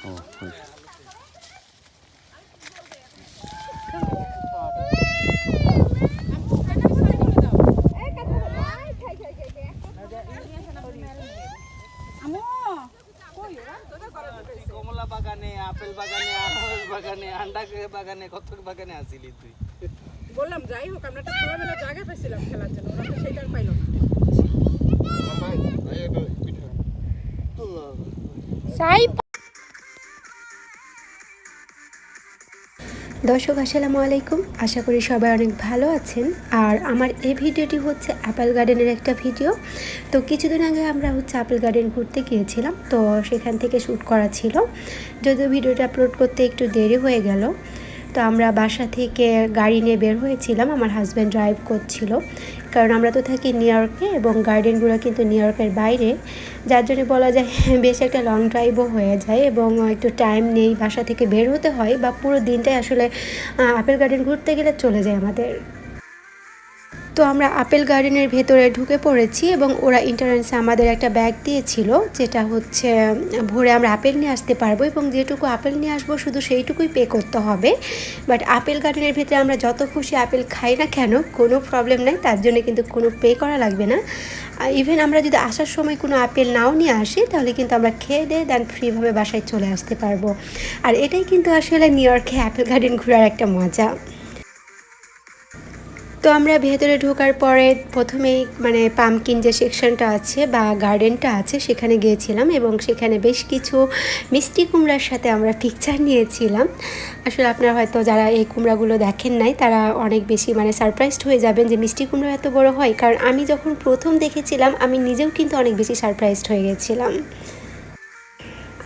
ও কমলা বাগানে আপেল বাগানে আনারস বাগানে আন্ডা বাগানে কত বাগানে আসিলি তুই? বললাম যাই হোক আমরা একটা খোলামেলা জায়গা পাইছিলাম খেলার জন্য ওরা তো সেটা পাইলো না। দর্শক, আসসালামু আলাইকুম। আশা করি সবাই অনেক ভালো আছেন। আর আমার এই ভিডিওটি হচ্ছে অ্যাপেল গার্ডেনের একটা ভিডিও। তো কিছুদিন আগে আমরা হচ্ছে অ্যাপেল গার্ডেন ঘুরতে গিয়েছিলাম। তো সেখান থেকে শ্যুট করা ছিল। যদিও ভিডিওটা আপলোড করতে একটু দেরি হয়ে গেল। তো আমরা বাসা থেকে গাড়ি নিয়ে বের হয়েছিলাম। আমার হাজব্যান্ড ড্রাইভ করছিল। কারণ আমরা তো থাকি নিউ ইয়র্কে এবং গার্ডেনগুলো কিন্তু নিউ ইয়র্কের বাইরে। যার জন্য বলা যায় বেশ একটা লং ড্রাইভও হয়ে যায় এবং একটু টাইম নেই বাসা থেকে বের হতে হয় বা পুরো দিনটাই আসলে আপেল গার্ডেন ঘুরতে গেলে চলে যায় আমাদের। তো আমরা আপেল গার্ডেনের ভেতরে ঢুকে পড়েছি এবং ওরা ইন্টারেন্সে আমাদের একটা ব্যাগ দিয়েছিল, যেটা হচ্ছে, ভোরে আমরা আপেল নিয়ে আসতে পারব এবং যেটুকু আপেল নিয়ে আসব শুধু সেইটুকুই পে করতে হবে। বাট আপেল গার্ডেনের ভেতরে আমরা যত খুশি আপেল খাই না কেন, কোনো প্রবলেম নাই, তার জন্য কিন্তু কোনো পে করা লাগবে না। ইভেন আমরা যদি আসার সময় কোনো আপেল নাও নিয়ে আসি, তাহলে কিন্তু আমরা খেয়ে দিয়ে দেন ফ্রিভাবে বাসায় চলে আসতে পারব। আর এটাই কিন্তু আসলে নিউ ইয়র্কে অ্যাপেল গার্ডেন ঘোরার একটা মজা। তো আমরা ভেতরে ঢোকার পরে প্রথমেই মানে পামকিন যে সেকশনটা আছে বা গার্ডেনটা আছে, সেখানে গিয়েছিলাম এবং সেখানে বেশ কিছু মিষ্টি কুমড়ার সাথে আমরা পিকচার নিয়েছিলাম। আসলে আপনারা হয়তো যারা এই কুমড়াগুলো দেখেন নাই, তারা অনেক বেশি মানে সারপ্রাইজড হয়ে যাবেন যে মিষ্টি কুমড়া এত বড় হয়। কারণ আমি যখন প্রথম দেখেছিলাম, আমি নিজেও কিন্তু অনেক বেশি সারপ্রাইজড হয়ে গেছিলাম।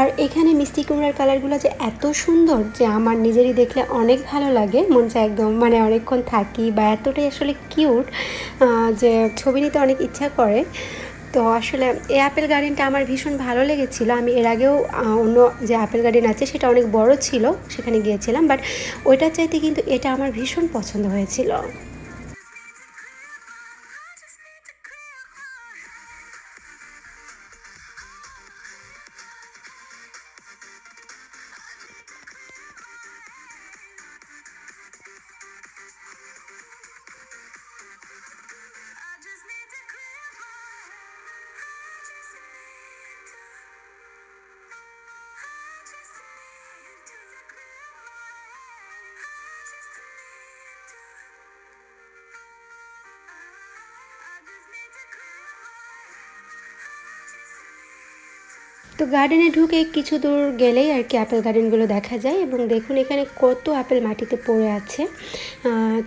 আর এখানে মিষ্টি কুমড়ার কালারগুলো যে এত সুন্দর যে আমার নিজেরই দেখলে অনেক ভালো লাগে। মন চায় একদম মানে অনেকক্ষণ থাকি বা এতটাই আসলে কিউট যে ছবি নিতে অনেক ইচ্ছা করে। তো আসলে এই অ্যাপেল গার্ডেনটা আমার ভীষণ ভালো লেগেছিলো। আমি এর আগেও অন্য যে অ্যাপেল গার্ডেন আছে সেটা অনেক বড় ছিল, সেখানে গিয়েছিলাম। বাট ওইটার চাইতে কিন্তু এটা আমার ভীষণ পছন্দ হয়েছিল। তো গার্ডেনে ঢুকে কিছু দূর গেলেই আর কি অ্যাপেল গার্ডেনগুলো দেখা যায় এবং দেখুন এখানে কত আপেল মাটিতে পড়ে আছে।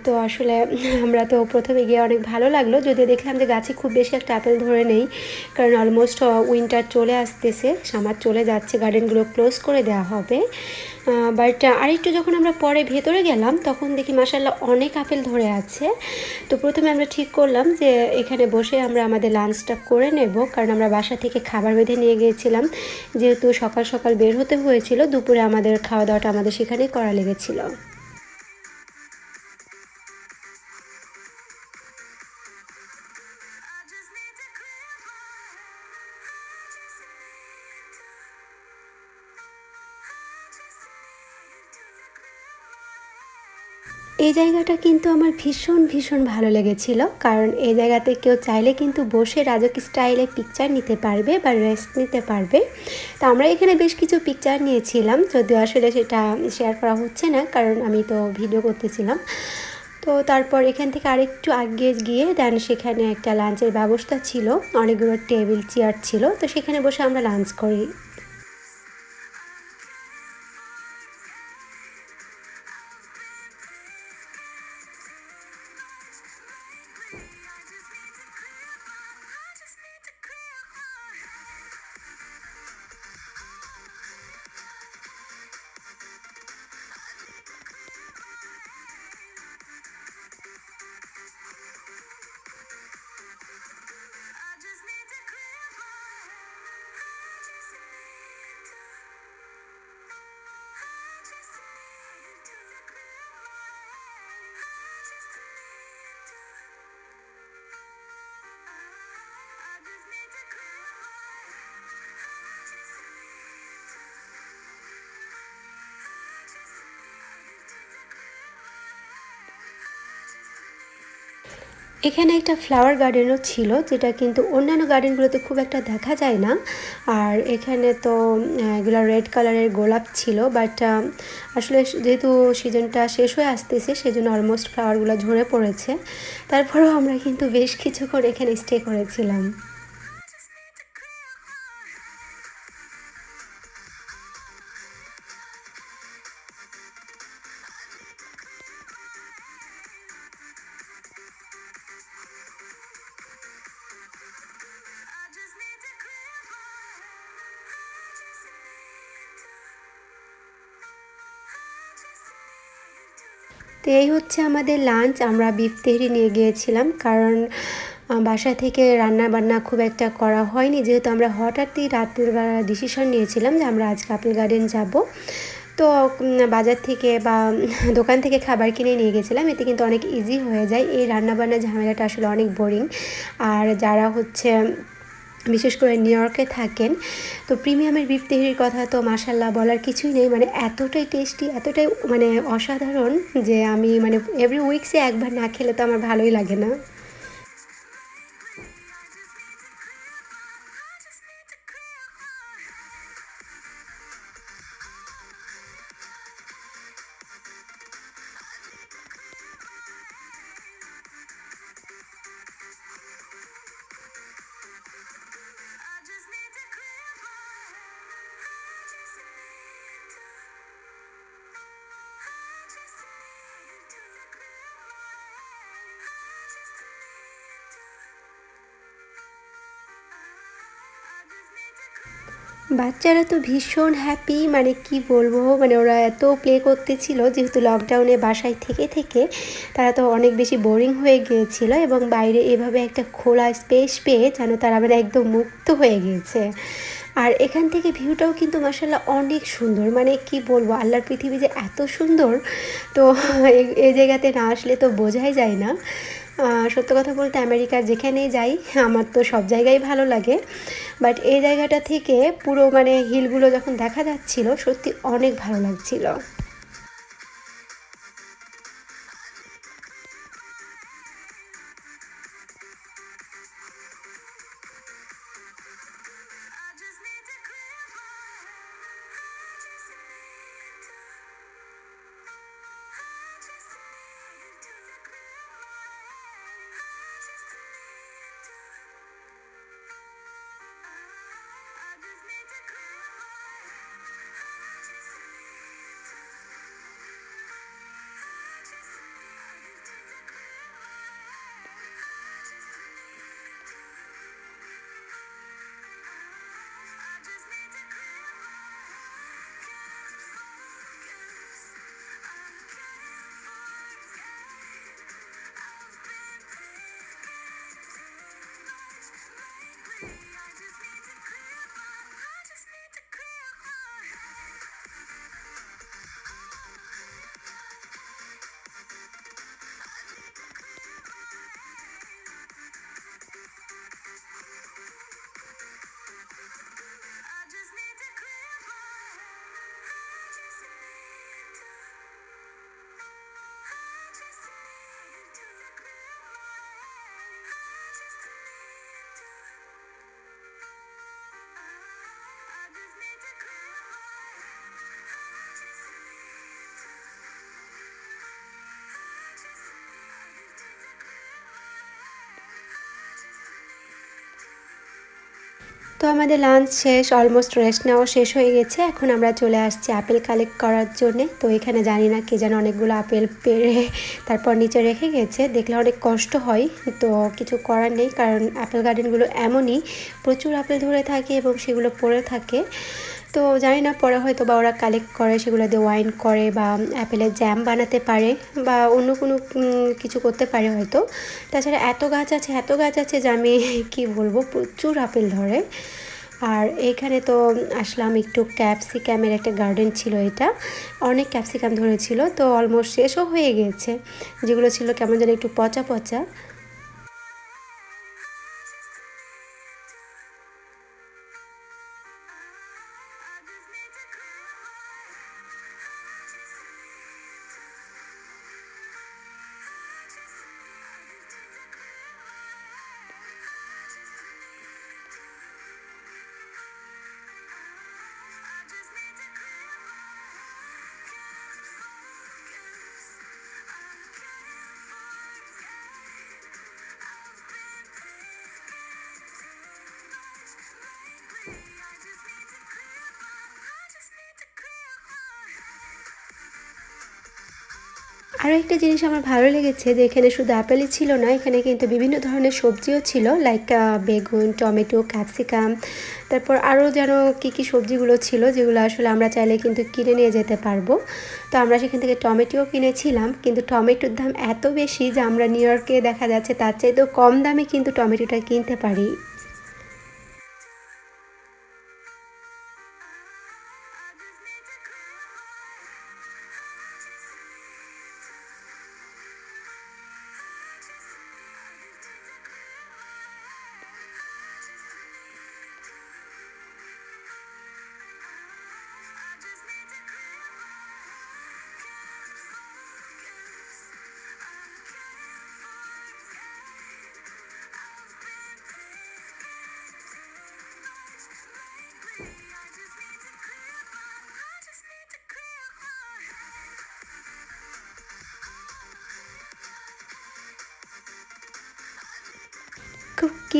তো আসলে আমরা তো প্রথমে গিয়ে অনেক ভালো লাগল, যদিও দেখলাম যে গাছে খুব বেশি একটা আপেল ধরে নেই, কারণ অলমোস্ট উইন্টার চলে আসতেছে সামার চলে যাচ্ছে গার্ডেনগুলো ক্লোজ করে দেওয়া হবে। বাট আরেকটু যখন আমরা পরে ভেতরে গেলাম, তখন দেখি মাসাল্লাহ অনেক আপেল ধরে আছে। তো প্রথমে আমরা ঠিক করলাম যে এখানে বসে আমরা আমাদের লাঞ্চটা করে নেব, কারণ আমরা বাসা থেকে খাবার বেঁধে নিয়ে গিয়েছিলাম। যেহেতু সকাল সকাল বের হতে হয়েছিল, দুপুরে আমাদের খাওয়া দাওয়াটা আমাদের সেখানেই করা লেগেছিল। এই জায়গাটা কিন্তু আমার ভীষণ ভীষণ ভালো লেগেছিল। কারণ এই জায়গাতে কেউ চাইলে কিন্তু বসে রাজক স্টাইলে পিকচার নিতে পারবে বা রেস্ট নিতে পারবে। তো আমরা এখানে বেশ কিছু পিকচার নিয়েছিলাম, যদিও আসলে সেটা শেয়ার করা হচ্ছে না, কারণ আমি তো ভিডিও করতেছিলাম। তো তারপর এখান থেকে আরেকটু আগে গিয়ে দেন সেখানে একটা লাঞ্চের ব্যবস্থা ছিল, অনেকগুলো টেবিল চেয়ার ছিল। তো সেখানে বসে আমরা লাঞ্চ করি। এখানে একটা ফ্লাওয়ার গার্ডেনও ছিল, যেটা কিন্তু অন্যান্য গার্ডেনগুলোতে খুব একটা দেখা যায় না। আর এখানে তো এগুলো রেড কালারের গোলাপ ছিল বাট আসলে যেহেতু সিজনটা শেষ হয়ে আসতেছে, সেজন্য অলমোস্ট ফ্লাওয়ারগুলো ঝরে পড়েছে। তারপরেও আমরা কিন্তু বেশ কিছুক্ষণ এখানে স্টে করেছিলাম। তো এই হচ্ছে আমাদের লাঞ্চ আমরা বিফ তেহরি নিয়ে গিয়েছিলাম, কারণ বাসা থেকে রান্না বান্না খুব একটা করা হয়নি। যেহেতু আমরা হঠাৎই রাতের বেলা ডিসিশন নিয়েছিলাম যে আমরা আজকে আপেল গার্ডেন যাব। তো বাজার থেকে বা দোকান থেকে খাবার কিনে নিয়ে গেছিলাম এতে কিন্তু অনেক ইজি হয়ে যায়। এই রান্নাবান্না ঝামেলাটা আসলে অনেক বোরিং আর যারা হচ্ছে বিশেষ করে নিউ ইয়র্কে থাকেন। তো প্রিমিয়ামের বিফ তেহরির কথা তো মাসাল্লাহ বলার কিছুই নেই। মানে এতটাই টেস্টি এতটাই মানে অসাধারণ যে আমি মানে এভরি উইকসে একবার না খেলে তো আমার ভালোই লাগে না। বাচ্চারা তো ভীষণ হ্যাপি মানে কি বলব মানে ওরা এত প্লে করতেছিল, যেহেতু লকডাউনে বাসায় থেকে থেকে তারা তো অনেক বেশি বোরিং হয়ে গিয়েছিল এবং বাইরে এভাবে একটা খোলা স্পেস পেয়ে যেন তারা মানে একদম মুক্ত হয়ে গিয়েছে। আর এখান থেকে ভিউটাও কিন্তু মাসাল্লাহ অনেক সুন্দর মানে কি বলব, আল্লাহর পৃথিবী যে এত সুন্দর, তো এ- জায়গাতে না আসলে তো বোঝাই যায় না। সত্য কথা বলতে আমেরিকার যেখানেই যাই, আমার তো সব জায়গায় ভালো লাগে। বাট এই জায়গাটা থেকে পুরো মানে হিলগুলো যখন দেখা যাচ্ছিল, সত্যি অনেক ভালো লাগছিল। তো আমাদের লাঞ্চ শেষ অলমোস্ট রেস্ট নেওয়া শেষ হয়ে গেছে। এখন আমরা চলে আসছি আপেল কালেক্ট করার জন্যে। তো এখানে জানি না কে যেন অনেকগুলো আপেল পেরে তারপর নিচে রেখে গেছে। দেখলে অনেক কষ্ট হয়, তো কিছু করার নেই। কারণ আপেল গার্ডেনগুলো এমনই প্রচুর আপেল ধরে থাকে এবং সেগুলো পড়ে থাকে। তো জানি না, পরে হয়তো বা ওরা কালেক্ট করে সেগুলো দিয়ে ওয়াইন করে বা অ্যাপেলের জ্যাম বানাতে পারে বা অন্য কোনো কিছু করতে পারে হয়তো। তাছাড়া এত গাছ আছে, এত গাছ আছে যে আমি কি বলব, প্রচুর আপেল ধরে। আর এইখানে তো আসলাম একটু ক্যাপসিক্যামের একটা গার্ডেন ছিল এটা। অনেক ক্যাপসিকাম ধরেছিল, তো অলমোস্ট শেষও হয়ে গিয়েছে যেগুলো ছিল কেমন যেন একটু পচা পচা। আরও একটা জিনিস আমার ভালো লেগেছে যে এখানে শুধু অ্যাপেলই ছিল না, এখানে কিন্তু বিভিন্ন ধরনের সবজিও ছিল লাইক বেগুন, টমেটো, ক্যাপসিকাম, তারপর আরও যেন কী কী সবজিগুলো ছিল যেগুলো আসলে আমরা চাইলে কিন্তু কিনে নিয়ে যেতে পারব। তো আমরা সেখান থেকে টমেটোও কিনেছিলাম, কিন্তু টমেটোর দাম এত বেশি যে আমরা নিউ ইয়র্কে দেখা যাচ্ছে তার চাইতেও কম দামে কিন্তু টমেটোটা কিনতে পারি।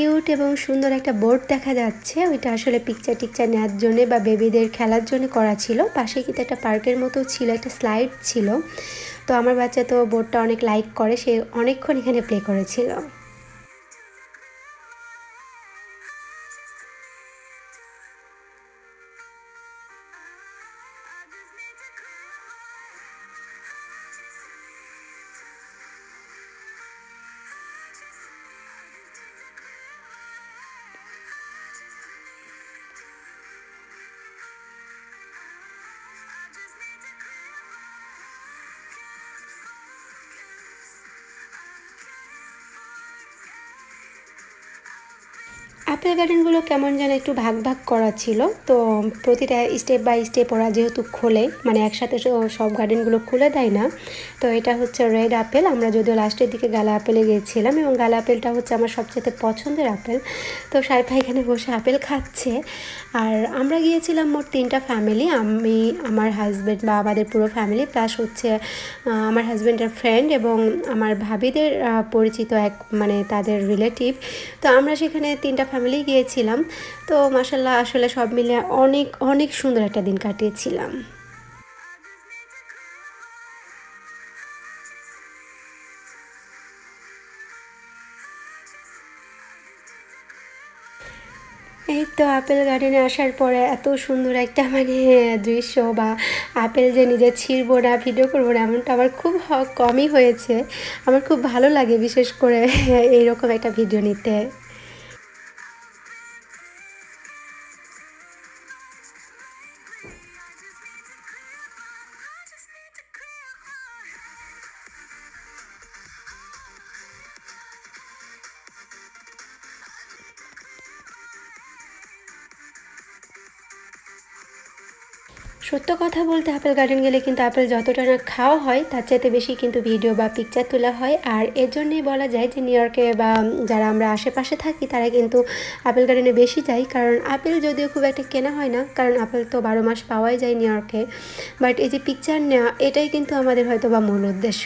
কিউট এবং সুন্দর একটা বোর্ড দেখা যাচ্ছে। ওইটা আসলে পিকচার টিকচার নেওয়ার জন্যে বা বেবিদের খেলার জন্য করা ছিল। পাশে কিন্তু একটা পার্কের মতো ছিল, একটা স্লাইড ছিল। তো আমার বাচ্চা তো বোর্ডটা অনেক লাইক করে, সে অনেকক্ষণ এখানে প্লে করেছিল। অ্যাপেল গার্ডেনগুলো কেমন যেন একটু ভাগ ভাগ করা ছিল। তো প্রতিটা স্টেপ বাই স্টেপ ওরা যেহেতু খোলে মানে একসাথে সব- সব গার্ডেনগুলো খুলে দেয় না, তো এটা হচ্ছে রেড আপেল আমরা যদিও লাস্টের দিকে গালা আপেলে গিয়েছিলাম এবং গালা আপেলটা হচ্ছে আমার সবচেয়ে পছন্দের আপেল তো সাইফা এখানে বসে আপেল খাচ্ছে। আর আমরা গিয়েছিলাম মোট তিনটা ফ্যামিলি আমি, আমার হাজব্যান্ড বা আমাদের পুরো ফ্যামিলি প্লাস হচ্ছে আমার হাজব্যান্ডের ফ্রেন্ড এবং আমার ভাবিদের পরিচিত এক মানে তাদের রিলেটিভ তো আমরা সেখানে তিনটা ফ্যামিলি গিয়েছিলাম। তো মাসাল্লাহ আসলে সব মিলে অনেক অনেক সুন্দর একটা দিন কাটিয়েছিলাম। এই তো আপেল গার্ডেনে আসার পরে এত সুন্দর একটা মানে দৃশ্য বা আপেল যে নিজে ছিঁড়বো না, ভিডিও করব না, এমনটা আমার খুব কমই হয়েছে। আমার খুব ভালো লাগে বিশেষ করে এইরকম একটা ভিডিও নিতে। সত্য কথা বলতে আপেল গার্ডেন গেলে কিন্তু আপেল যতটা না খাওয়া হয়, তার চাইতে বেশি কিন্তু ভিডিও বা পিকচার তোলা হয়। আর এর জন্যই বলা যায় যে নিউ ইয়র্কে বা যারা আমরা আশেপাশে থাকি, তারা কিন্তু আপেল গার্ডেনে বেশি যাই কারণ আপেল যদিও খুব একটা কেনা হয় না, কারণ আপেল তো বারো মাস পাওয়াই যায় নিউ ইয়র্কে বাট এই যে পিকচার নেওয়া, এটাই কিন্তু আমাদের হয়তো বা মূল উদ্দেশ্য।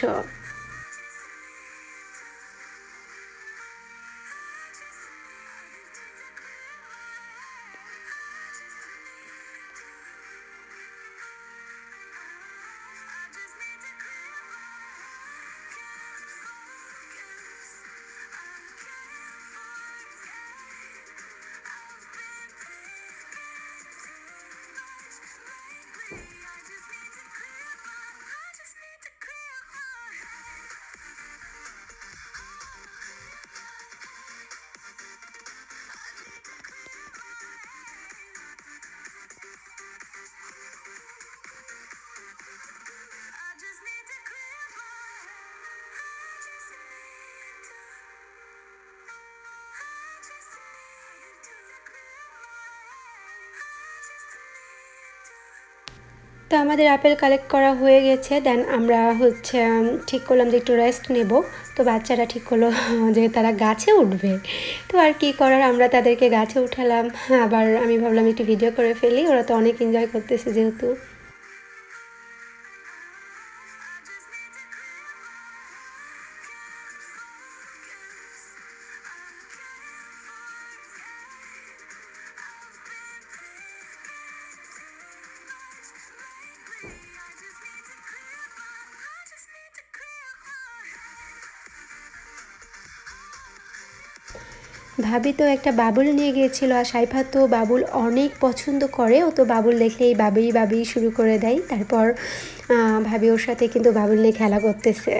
তো আমাদের আপেল কালেক্ট করা হয়ে গেছে। দেন আমরা হচ্ছে ঠিক করলাম যে একটু রেস্ট নেব। তো বাচ্চারা ঠিক করল যে তারা গাছে উঠবে। তো আর কি করার? আমরা তাদেরকে গাছে উঠালাম। আবার আমি ভাবলাম একটু ভিডিও করে ফেলি। ওরা তো অনেক এনজয় করতেছে যেহেতু। ভাবি তো একটা বাবুল নিয়ে গিয়েছিল আর সাইফা তো বাবুল অনেক পছন্দ করে। ও তো বাবুল দেখলেই বাবেই বাবেই শুরু করে দেয়। তারপর ভাবি ওর সাথে কিন্তু বাবুল নিয়ে খেলা করতেছে।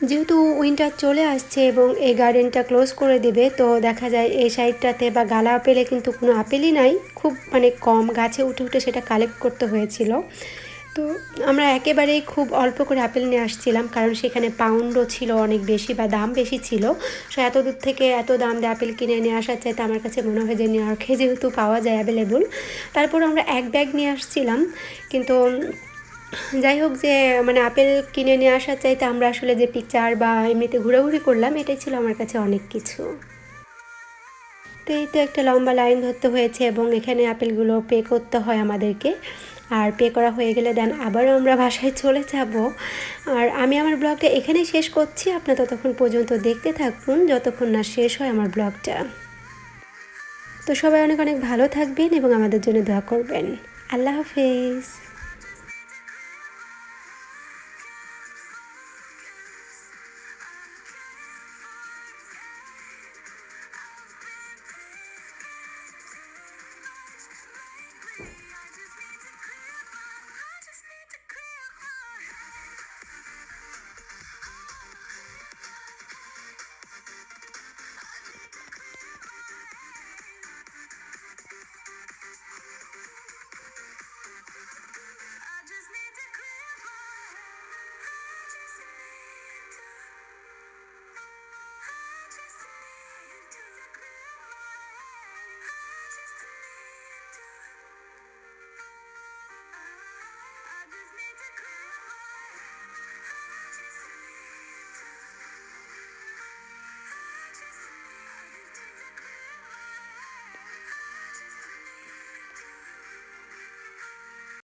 যেহেতু উইন্টার চলে আসছে এবং এই গার্ডেনটা ক্লোজ করে দেবে, তো দেখা যায় এই সাইডটাতে বা গালা আপেলে কিন্তু কোনো আপেলই নাই। খুব মানে কম গাছে উঠে উঠে সেটা কালেক্ট করতে হয়েছিল। তো আমরা একেবারেই খুব অল্প করে আপেল নিয়ে আসছিলাম, কারণ সেখানে পাউন্ডও ছিল অনেক বেশি বা দাম বেশি ছিল। সো এত দূর থেকে এত দাম দিয়ে আপেল কিনে নিয়ে আসার চাইতে আমার কাছে মনে হয় যে নিউ ইয়র্কে যেহেতু পাওয়া যায় অ্যাভেলেবল তারপর আমরা এক ব্যাগ নিয়ে আসছিলাম। কিন্তু যাই হোক যে মানে আপেল কিনে নিয়ে আসার চাইতে আমরা আসলে যে পিকচার বা এমনিতে ঘোরাঘুরি করলাম, এটাই ছিল আমার কাছে অনেক কিছু। তো এই তো একটা লম্বা লাইন ধরতে হয়েছে এবং এখানে আপেলগুলো পে করতে হয় আমাদেরকে। আর পে করা হয়ে গেলে দেন আবারও আমরা বাসায় চলে যাব। আর আমি আমার ব্লগটা এখানেই শেষ করছি। আপনারা ততক্ষণ পর্যন্ত দেখতে থাকুন, যতক্ষণ না শেষ হয় আমার ব্লগটা। তো সবাই অনেক অনেক ভালো থাকবেন এবং আমাদের জন্য দোয়া করবেন। আল্লাহ হাফেজ।